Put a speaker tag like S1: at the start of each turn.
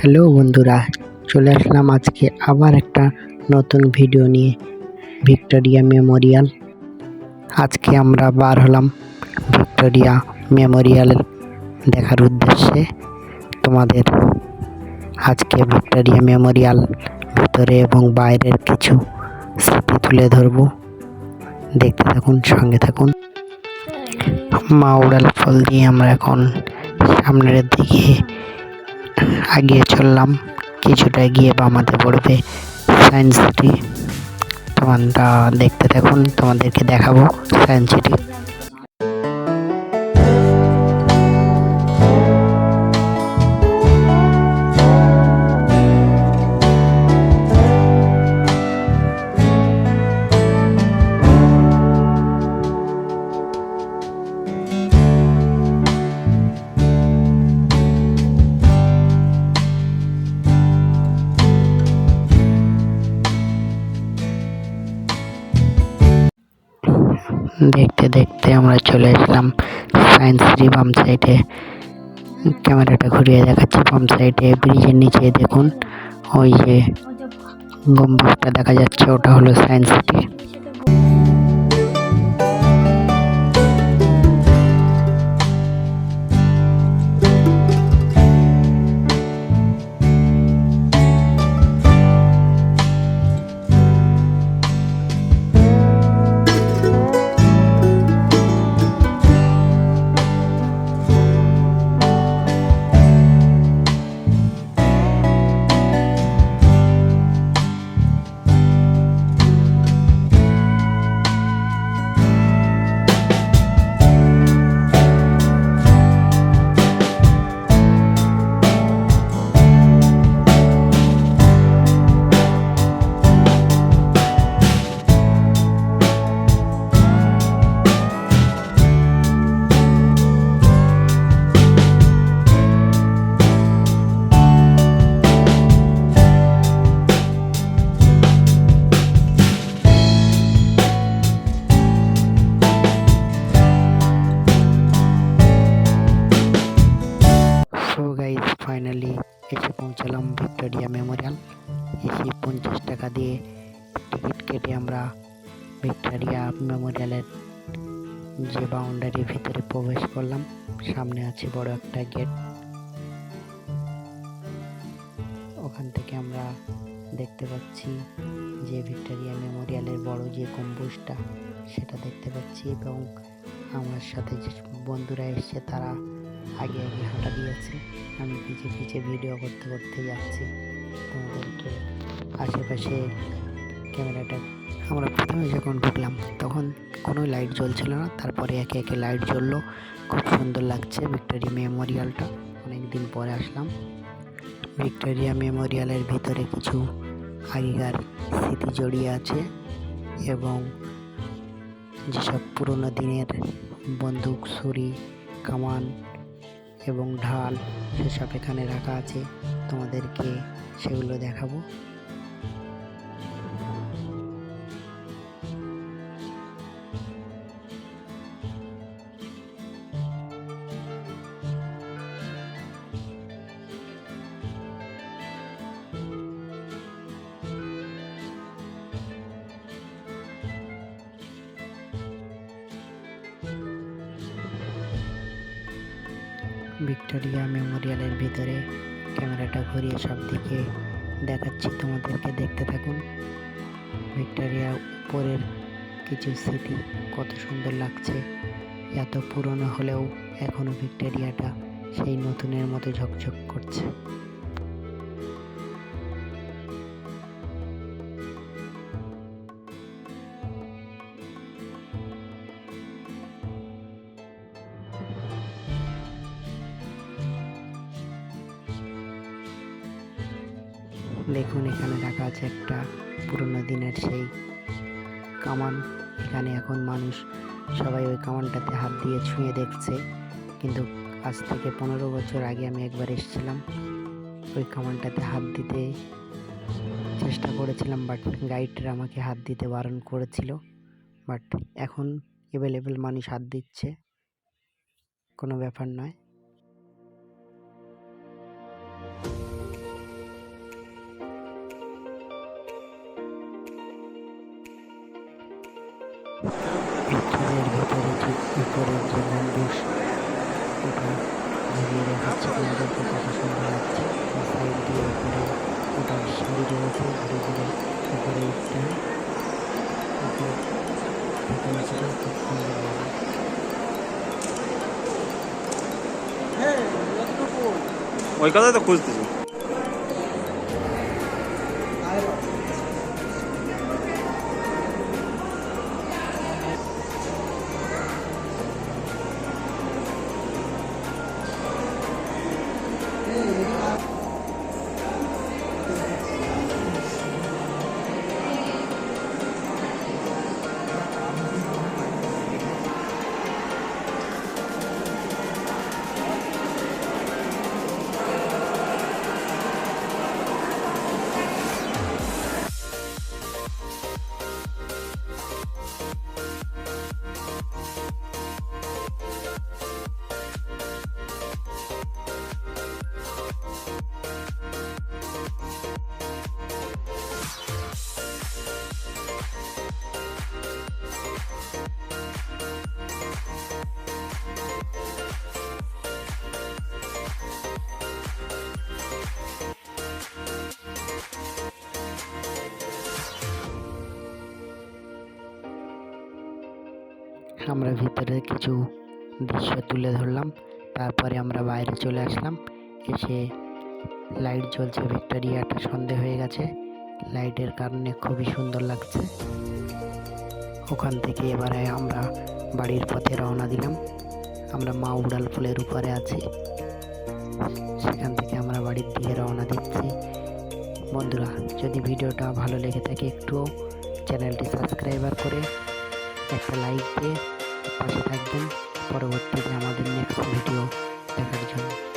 S1: Hello বন্ধুরা, চলে আসলাম আজকে আবার একটা নতুন ভিডিও নিয়ে, ভিক্টোরিয়া মেমোরিয়াল। আজকে আমরা বার হলাম ভিক্টোরিয়া মেমোরিয়াল দেখার উদ্দেশ্যে। তোমাদের আজকে ভিক্টোরিয়া মেমোরিয়াল ভিতরে এবং বাইরের কিছু স্মৃতি তুলে ধরবো। দেখতে থাকুন, সঙ্গে থাকুন। মাউডাল ফল দিয়ে আমরা এখন সামনের দিকে আগিয়ে চললাম। কিছুটা গিয়ে বামাতে পড়বে সায়েন্স সিটি তোমরা দেখতে দেখুন তোমাদেরকে দেখাবো সায়েন্স সিটি দেখতে দেখতে আমরা চলে আসলাম সায়েন্স সিটি বাম সাইডে ক্যামেরাটা ঘুরিয়ে দেখাচ্ছি বাম সাইডে ব্রিজের নিচে দেখুন, ওই যে গম্বুজটা দেখা যাচ্ছে, ওটা হলো সায়েন্স সিটি ভিক্টোরিয়া মেমোরিয়ালের যে বাউন্ডারির ভিতরে প্রবেশ করলাম, সামনে আছে বড় একটা গেট। ওখান থেকে আমরা দেখতে পাচ্ছি যে ভিক্টোরিয়া মেমোরিয়ালের বড় যে গম্বুজটা, সেটা দেখতে পাচ্ছি এবং আমার সাথে যে বন্ধুরা এসছে, তারা আগে আগে হাঁটা দিয়েছে। আমি পিছে পিছে ভিডিও করতে করতে যাচ্ছি। তোমাদেরকে আশেপাশে ক্যামেরাটা। আমরা প্রথমে যখন ঢুকলাম, তখন কোনো লাইট জ্বলছিল না। তারপরে একে একে লাইট জ্বললো। খুব সুন্দর লাগছে ভিক্টোরিয়া মেমোরিয়ালটা অনেক দিন পরে আসলাম। ভিক্টোরিয়া মেমোরিয়ালের ভিতরে কিছু আগেকার স্মৃতি জড়িয়ে আছে এবং যেসব পুরোনো দিনের বন্দুক, ছুরি, কামান এবং ঢাল, সেসব এখানে রাখা আছে। তোমাদেরকে সেগুলো দেখাবো। ভিক্টোরিয়া মেমোরিয়ালের ভিতরে ক্যামেরাটা ঘুরিয়ে সব দিকে দেখাচ্ছি তোমাদেরকে। দেখতে থাকুন। ভিক্টোরিয়া উপরের কিছু স্মৃতি, কত সুন্দর লাগছে। এত পুরনো হলেও এখনও ভিক্টোরিয়াটা সেই নতুনের মতো ঝকঝক করছে। দেখুন, এখানে রাখা আছে একটা পুরনো দিনের সেই কামান। এখানে এখন মানুষ সবাই ওই কামানটাতে হাত দিয়ে ছুঁয়ে দেখছে। কিন্তু আজ থেকে পনেরো বছর আগে আমি একবার এসেছিলাম, ওই কামানটাতে হাত দিতে চেষ্টা করেছিলাম, বাট গাইডরা আমাকে হাত দিতে বারণ করেছিল। বাট এখন অ্যাভেলেবেল মানুষ হাত দিচ্ছে, কোনো ব্যাপার নয়। ওটার সিঁড়ি রয়েছে ঘুরে ঘুরে উপরে উঠতে হয় উপর থেকে নিচে খুব সুন্দর লাগে
S2: ওই কথাই তো খুঁজতেছি
S1: আমরা ভিতরে কিছু দৃশ্য তুলে ধরলাম। তারপরে আমরা বাইরে চলে আসলাম। এসে লাইট জ্বলছে ভিক্টোরিয়াটা সন্ধে হয়ে গেছে। লাইটের কারণে খুবই সুন্দর লাগছে। ওখান থেকে এবারে আমরা বাড়ির পথে রওনা দিলাম। আমরা মা উড়াল ফুলের উপরে আছি। সেখান থেকে আমরা বাড়ির দিকে রওনা দিচ্ছি। বন্ধুরা, যদি ভিডিওটা ভালো লেগে থাকে, একটু চ্যানেলটি সাবস্ক্রাইবার করে একটা লাইক দিয়ে পাশে থাকবেন। পরবর্তীতে আমাদের নেক্সট ভিডিও দেখার জন্য।